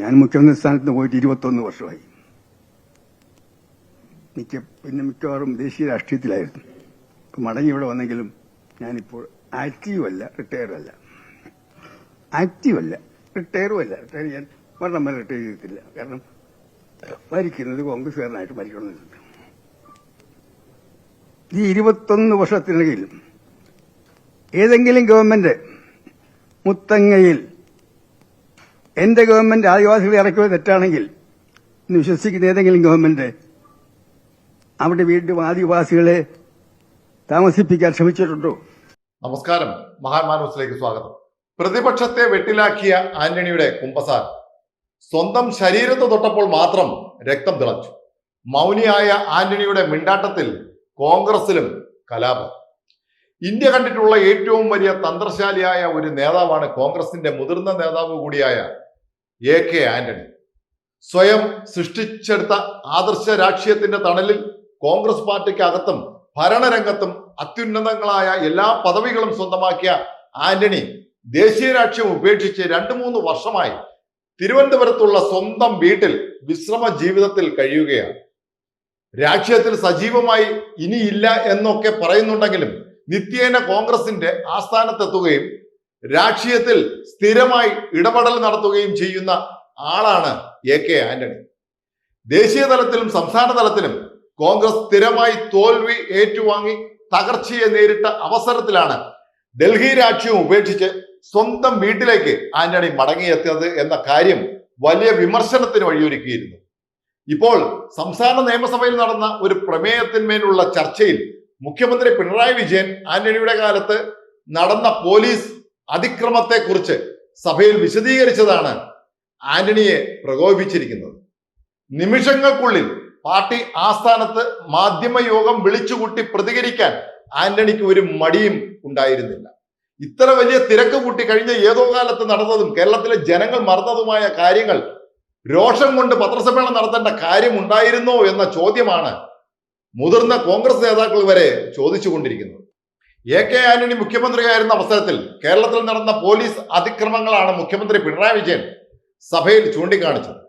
ഞാൻ മുഖ്യമന്ത്രി സ്ഥാനത്ത് പോയിട്ട് ഇരുപത്തൊന്ന് വർഷമായി. മിക്ക പിന്നെ മിക്കവാറും ദേശീയ രാഷ്ട്രീയത്തിലായിരുന്നു. ഇപ്പം മടങ്ങി ഇവിടെ വന്നെങ്കിലും ഞാനിപ്പോൾ ആക്റ്റീവല്ല അല്ല ആക്റ്റീവ് അല്ല റിട്ടയറും അല്ല റിട്ടയർ ചെയ്യാൻ മരണം വരെ റിട്ടയർ ചെയ്തിട്ടില്ല. കാരണം മരിക്കുന്നത് കോൺഗ്രസ്സുകാരനായിട്ട് മരിക്കണമെന്നുണ്ട് ഈ ഇരുപത്തൊന്ന് വർഷത്തിനിടയിൽ ഏതെങ്കിലും ഗവൺമെന്റ് മുത്തങ്ങയിൽ എന്റെ ഗവൺമെന്റ് ആദിവാസികളെ ഇറക്കിയത് തെറ്റാണെങ്കിൽ എന്ന് വിശ്വസിക്കുന്ന ഏതെങ്കിലും ഗവൺമെന്റ് അവിടെ വീണ്ടും ആദിവാസികളെ താമസിപ്പിക്കാൻ ശ്രമിച്ചിട്ടുണ്ടോ? നമസ്കാരം. മഹാന്മാനൂസിലേക്ക് സ്വാഗതം. പ്രതിപക്ഷത്തെ വെട്ടിലാക്കിയ ആന്റണിയുടെ കുമ്പസാർ സ്വന്തം ശരീരത്ത് തൊട്ടപ്പോൾ മാത്രം രക്തം തിളച്ചു. മൗനിയായ ആന്റണിയുടെ മിണ്ടാട്ടത്തിൽ കോൺഗ്രസിലും കലാപം. ഇന്ത്യ കണ്ടിട്ടുള്ള ഏറ്റവും വലിയ തന്ത്രശാലിയായ ഒരു നേതാവാണ് കോൺഗ്രസിന്റെ മുതിർന്ന നേതാവ് കൂടിയായ എ കെ ആന്റണി. സ്വയം സൃഷ്ടിച്ചെടുത്ത ആദർശ രാഷ്ട്രീയത്തിന്റെ തണലിൽ കോൺഗ്രസ് പാർട്ടിക്ക് അകത്തും ഭരണരംഗത്തും അത്യുന്നതങ്ങളായ എല്ലാ പദവികളും സ്വന്തമാക്കിയ ആന്റണി ദേശീയ രാഷ്ട്രീയം ഉപേക്ഷിച്ച് രണ്ടു മൂന്ന് വർഷമായി തിരുവനന്തപുരത്തുള്ള സ്വന്തം വീട്ടിൽ വിശ്രമ ജീവിതത്തിൽ കഴിയുകയാണ്. രാഷ്ട്രീയത്തിൽ സജീവമായി ഇനിയില്ല എന്നൊക്കെ പറയുന്നുണ്ടെങ്കിലും നിത്യേന കോൺഗ്രസിന്റെ ആസ്ഥാനത്തെത്തുകയും രാഷ്ട്രീയത്തിൽ സ്ഥിരമായി ഇടപെടൽ നടത്തുകയും ചെയ്യുന്ന ആളാണ് എ കെ ആന്റണി. ദേശീയ തലത്തിലും സംസ്ഥാന തലത്തിലും കോൺഗ്രസ് സ്ഥിരമായി തോൽവി ഏറ്റുവാങ്ങി തകർച്ചയെ നേരിട്ട അവസരത്തിലാണ് ഡൽഹി രാഷ്ട്രീയം ഉപേക്ഷിച്ച് സ്വന്തം വീട്ടിലേക്ക് ആന്റണി മടങ്ങിയെത്തിയത് എന്ന കാര്യം വലിയ വിമർശനത്തിന് വഴിയൊരുക്കിയിരുന്നു. ഇപ്പോൾ സംസ്ഥാന നിയമസഭയിൽ നടന്ന ഒരു പ്രമേയത്തിന്മേലുള്ള ചർച്ചയിൽ മുഖ്യമന്ത്രി പിണറായി വിജയൻ ആന്റണിയുടെ കാലത്ത് നടന്ന പോലീസ് അതിക്രമത്തെക്കുറിച്ച് സഭയിൽ വിശദീകരിച്ചതാണ് ആന്റണിയെ പ്രകോപിപ്പിച്ചിരിക്കുന്നത്. നിമിഷങ്ങൾക്കുള്ളിൽ പാർട്ടി ആസ്ഥാനത്ത് മാധ്യമയോഗം വിളിച്ചുകൂട്ടി പ്രതികരിക്കാൻ ആന്റണിക്ക് ഒരു മടിയും ഉണ്ടായിരുന്നില്ല. ഇത്ര വലിയ തിരക്ക് കൂട്ടി കഴിഞ്ഞ ഏതോ കാലത്ത് നടന്നതും കേരളത്തിലെ ജനങ്ങൾ മറന്നതുമായ കാര്യങ്ങൾ രോഷം കൊണ്ട് പത്രസമ്മേളനം നടത്തേണ്ട കാര്യം ഉണ്ടായിരുന്നോ എന്ന ചോദ്യമാണ് മുതിർന്ന കോൺഗ്രസ് നേതാക്കൾ വരെ ചോദിച്ചുകൊണ്ടിരിക്കുന്നത്. എ കെ ആന്റണി മുഖ്യമന്ത്രിയായിരുന്ന അവസരത്തിൽ കേരളത്തിൽ നടന്ന പോലീസ് അതിക്രമങ്ങളാണ് മുഖ്യമന്ത്രി പിണറായി വിജയൻ സഭയിൽ ചൂണ്ടിക്കാണിച്ചത്.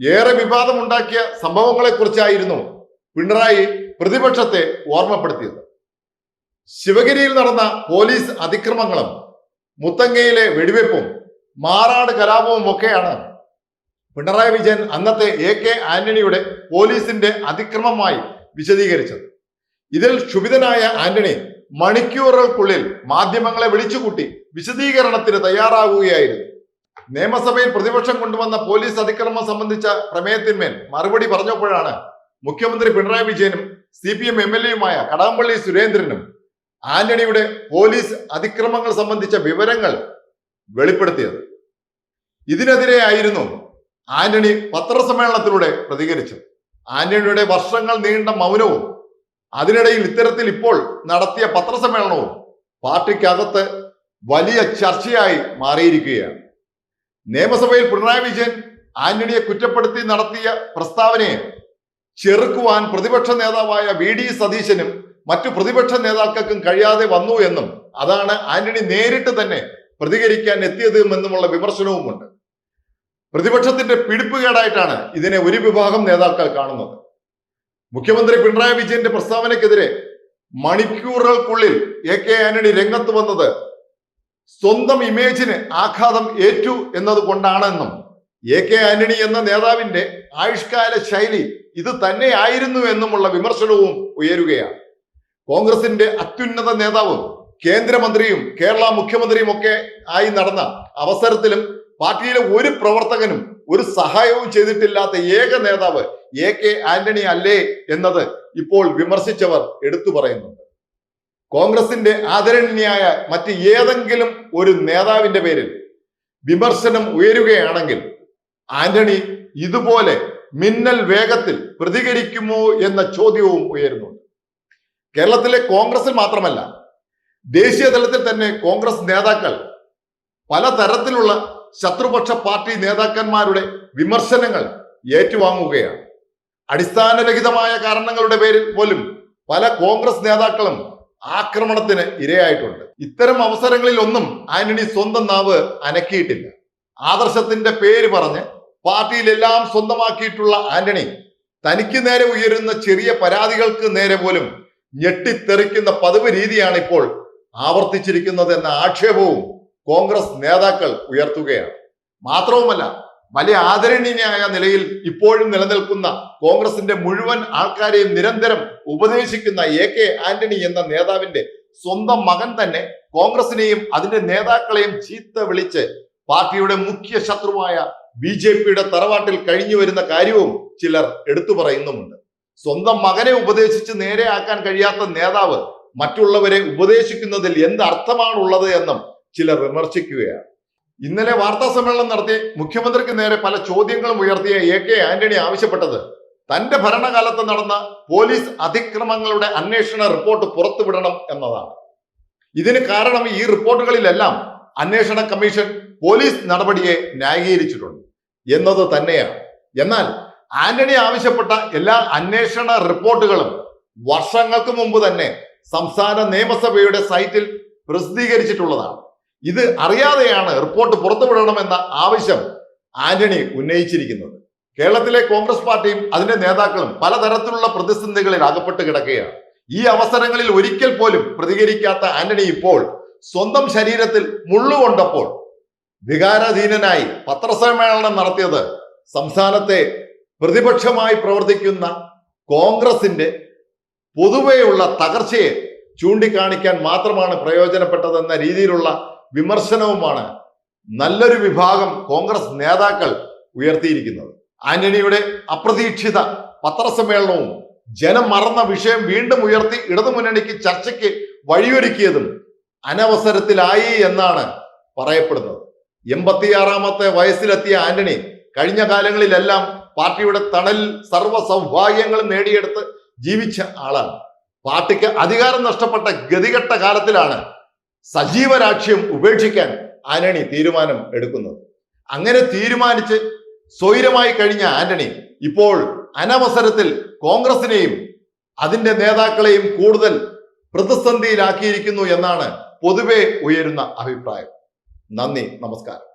ഏറെ വിവാദമുണ്ടാക്കിയ സംഭവങ്ങളെക്കുറിച്ചായിരുന്നു പിണറായി പ്രതിപക്ഷത്തെ ഓർമ്മപ്പെടുത്തിയത്. ശിവഗിരിയിൽ നടന്ന പോലീസ് അതിക്രമങ്ങളും മുത്തങ്ങയിലെ വെടിവെപ്പും മാറാട് കലാപവും ഒക്കെയാണ് പിണറായി വിജയൻ അന്നത്തെ എ കെ ആന്റണിയുടെ പോലീസിന്റെ അതിക്രമമായി വിശദീകരിച്ചത്. ഇതിൽ ക്ഷുഭിതനായ ആന്റണി മണിക്കൂറുകൾക്കുള്ളിൽ മാധ്യമങ്ങളെ വിളിച്ചുകൂട്ടി വിശദീകരണത്തിന് തയ്യാറാകുകയായിരുന്നു നിയമസഭയിൽ പ്രതിപക്ഷം കൊണ്ടുവന്ന പോലീസ് അതിക്രമം സംബന്ധിച്ച പ്രമേയത്തിന്മേൽ മറുപടി പറഞ്ഞപ്പോഴാണ് മുഖ്യമന്ത്രി പിണറായി വിജയനും C P M M L എയുമായ Kadampally സുരേന്ദ്രനും ആന്റണിയുടെ പോലീസ് അതിക്രമങ്ങൾ സംബന്ധിച്ച വിവരങ്ങൾ വെളിപ്പെടുത്തിയത്. ഇതിനെതിരെ ആയിരുന്നു ആന്റണി പത്രസമ്മേളനത്തിലൂടെ പ്രതികരിച്ചത്. ആന്റണിയുടെ വർഷങ്ങൾ നീണ്ട മൗനവും അതിനിടയിൽ ഇത്തരത്തിൽ ഇപ്പോൾ നടത്തിയ പത്രസമ്മേളനവും പാർട്ടിക്കകത്ത് വലിയ ചർച്ചയായി മാറിയിരിക്കുകയാണ്. നിയമസഭയിൽ പിണറായി വിജയൻ ആന്റണിയെ കുറ്റപ്പെടുത്തി നടത്തിയ പ്രസ്താവനയെ ചെറുക്കുവാൻ പ്രതിപക്ഷ നേതാവായ വി ഡി സതീശനും മറ്റു പ്രതിപക്ഷ നേതാക്കൾക്കും കഴിയാതെ വന്നു എന്നും അതാണ് ആന്റണി നേരിട്ട് തന്നെ പ്രതികരിക്കാൻ എത്തിയത് എന്നുമുള്ള വിമർശനവുമുണ്ട്. പ്രതിപക്ഷത്തിന്റെ പിടിപ്പുകേടായിട്ടാണ് ഇതിനെ ഒരു വിഭാഗം നേതാക്കൾ കാണുന്നത്. മുഖ്യമന്ത്രി പിണറായി വിജയന്റെ പ്രസ്താവനക്കെതിരെ മണിക്കൂറുകൾക്കുള്ളിൽ എ കെ ആന്റണി രംഗത്ത് വന്നത് സ്വന്തം ഇമേജിന് ആഘാതം ഏറ്റു എന്നതുകൊണ്ടാണെന്നും എ കെ ആന്റണി എന്ന നേതാവിന്റെ ആയുഷ്കാല ശൈലി ഇത് തന്നെയായിരുന്നു എന്നുമുള്ള വിമർശനവും ഉയരുകയാണ്. കോൺഗ്രസിന്റെ അത്യുന്നത നേതാവും കേന്ദ്രമന്ത്രിയും കേരള മുഖ്യമന്ത്രിയും ഒക്കെ ആയി നടന്ന അവസരത്തിലും പാർട്ടിയിലെ ഒരു പ്രവർത്തകനും ഒരു സഹായവും ചെയ്തിട്ടില്ലാത്ത ഏക നേതാവ് എ കെ ആന്റണി അല്ലേ എന്നത് ഇപ്പോൾ വിമർശിച്ചവർ എടുത്തു പറയുന്നുണ്ട്. കോൺഗ്രസിന്റെ ആദരണീയായ മറ്റ് ഏതെങ്കിലും ഒരു നേതാവിന്റെ പേരിൽ വിമർശനം ഉയരുകയാണെങ്കിൽ ആന്റണി ഇതുപോലെ മിന്നൽ വേഗത്തിൽ പ്രതികരിക്കുമോ എന്ന ചോദ്യവും ഉയരുന്നുണ്ട്. കേരളത്തിലെ കോൺഗ്രസിൽ മാത്രമല്ല ദേശീയ തലത്തിൽ തന്നെ കോൺഗ്രസ് നേതാക്കൾ പലതരത്തിലുള്ള ശത്രുപക്ഷ പാർട്ടി നേതാക്കന്മാരുടെ വിമർശനങ്ങൾ ഏറ്റുവാങ്ങുകയാണ്. അടിസ്ഥാനരഹിതമായ കാരണങ്ങളുടെ പേരിൽ പോലും പല കോൺഗ്രസ് നേതാക്കളും ആക്രമണത്തിന് ഇരയായിട്ടുണ്ട്. ഇത്തരം അവസരങ്ങളിൽ ഒന്നും ആന്റണി സ്വന്തം നാവ് അനക്കിയിട്ടില്ല. ആദർശത്തിന്റെ പേര് പറഞ്ഞ് പാർട്ടിയിലെല്ലാം സ്വന്തമാക്കിയിട്ടുള്ള ആന്റണി തനിക്ക് നേരെ ഉയരുന്ന ചെറിയ പരാതികൾക്ക് നേരെ പോലും ഞെട്ടിത്തെറിക്കുന്ന പതിവ് രീതിയാണ് ഇപ്പോൾ ആവർത്തിച്ചിരിക്കുന്നത് എന്ന ആക്ഷേപവും കോൺഗ്രസ് നേതാക്കൾ ഉയർത്തുകയാണ്. മാത്രവുമല്ല വലിയ ആദരണീയനായ നിലയിൽ ഇപ്പോഴും നിലനിൽക്കുന്ന കോൺഗ്രസിന്റെ മുഴുവൻ ആൾക്കാരെയും നിരന്തരം ഉപദേശിക്കുന്ന എ കെ ആന്റണി എന്ന നേതാവിന്റെ സ്വന്തം മകൻ തന്നെ കോൺഗ്രസിനെയും അതിന്റെ നേതാക്കളെയും ചീത്ത വിളിച്ച് പാർട്ടിയുടെ മുഖ്യ ശത്രുവായ ബി ജെ പിയുടെ തറവാട്ടിൽ കഴിഞ്ഞു വരുന്ന കാര്യവും ചിലർ എടുത്തു പറയുന്നുമുണ്ട്. സ്വന്തം മകനെ ഉപദേശിച്ച് നേരെയാക്കാൻ കഴിയാത്ത നേതാവ് മറ്റുള്ളവരെ ഉപദേശിക്കുന്നതിൽ എന്ത് അർത്ഥമാണുള്ളത് എന്നും ചിലർ വിമർശിക്കുകയാണ്. ഇന്നലെ വാർത്താ സമ്മേളനം നടത്തി മുഖ്യമന്ത്രിക്ക് നേരെ പല ചോദ്യങ്ങളും ഉയർത്തിയ എ കെ ആന്റണി ആവശ്യപ്പെട്ടത്. തന്റെ ഭരണകാലത്ത് നടന്ന പോലീസ് അതിക്രമങ്ങളുടെ അന്വേഷണ റിപ്പോർട്ട് പുറത്തുവിടണം എന്നതാണ്. ഇതിന് കാരണം ഈ റിപ്പോർട്ടുകളിലെല്ലാം അന്വേഷണ കമ്മീഷൻ പോലീസ് നടപടിയെ ന്യായീകരിച്ചിട്ടുണ്ട്. എന്നത് തന്നെയാണ്. എന്നാൽ ആന്റണി ആവശ്യപ്പെട്ട എല്ലാ അന്വേഷണ റിപ്പോർട്ടുകളും വർഷങ്ങൾക്ക് മുമ്പ് തന്നെ സംസ്ഥാന നിയമസഭയുടെ സൈറ്റിൽ പ്രസിദ്ധീകരിച്ചിട്ടുള്ളതാണ്. ഇത് അറിയാതെയാണ് റിപ്പോർട്ട് പുറത്തുവിടണമെന്ന ആവശ്യം ആന്റണി ഉന്നയിച്ചിരിക്കുന്നത്. കേരളത്തിലെ കോൺഗ്രസ് പാർട്ടിയും അതിന്റെ നേതാക്കളും പലതരത്തിലുള്ള പ്രതിസന്ധികളിൽ അകപ്പെട്ട് കിടക്കുകയാണ്. ഈ അവസരങ്ങളിൽ ഒരിക്കൽ പോലും പ്രതികരിക്കാത്ത ആന്റണി ഇപ്പോൾ സ്വന്തം ശരീരത്തിൽ മുള്ളുകൊണ്ടപ്പോൾ വികാരാധീനനായി പത്രസമ്മേളനം നടത്തിയത് സംസ്ഥാനത്തെ പ്രതിപക്ഷമായി പ്രവർത്തിക്കുന്ന കോൺഗ്രസിന്റെ പൊതുവെയുള്ള തകർച്ചയെ ചൂണ്ടിക്കാണിക്കാൻ മാത്രമാണ് പ്രയോജനപ്പെട്ടതെന്ന രീതിയിലുള്ള വിമർശനവുമാണ് നല്ലൊരു വിഭാഗം കോൺഗ്രസ് നേതാക്കൾ ഉയർത്തിയിരിക്കുന്നത്. ആന്റണിയുടെ അപ്രതീക്ഷിത പത്രസമ്മേളനവും ജനം മറന്ന വിഷയം വീണ്ടും ഉയർത്തി ഇടതുമുന്നണിക്ക് ചർച്ചയ്ക്ക് വഴിയൊരുക്കിയതും അനവസരത്തിലായി എന്നാണ് പറയപ്പെടുന്നത്. എൺപത്തിയാറാമത്തെ വയസ്സിലെത്തിയ ആന്റണി കഴിഞ്ഞ കാലങ്ങളിലെല്ലാം പാർട്ടിയുടെ തണലിൽ സർവ സൗഭാഗ്യങ്ങളും നേടിയെടുത്ത് ജീവിച്ച ആളാണ്. പാർട്ടിക്ക് അധികാരം നഷ്ടപ്പെട്ട ഗതികെട്ട കാലത്തിലാണ് സജീവ രാഷ്ട്രീയം ഉപേക്ഷിക്കാൻ ആന്റണി തീരുമാനം എടുക്കുന്നത്. അങ്ങനെ തീരുമാനിച്ച് സ്വൈരമായി കഴിഞ്ഞ ആന്റണി ഇപ്പോൾ അനവസരത്തിൽ കോൺഗ്രസിനെയും അതിന്റെ നേതാക്കളെയും കൂടുതൽ പ്രതിസന്ധിയിലാക്കിയിരിക്കുന്നു എന്നാണ് പൊതുവെ ഉയരുന്ന അഭിപ്രായം. നന്ദി നമസ്കാരം.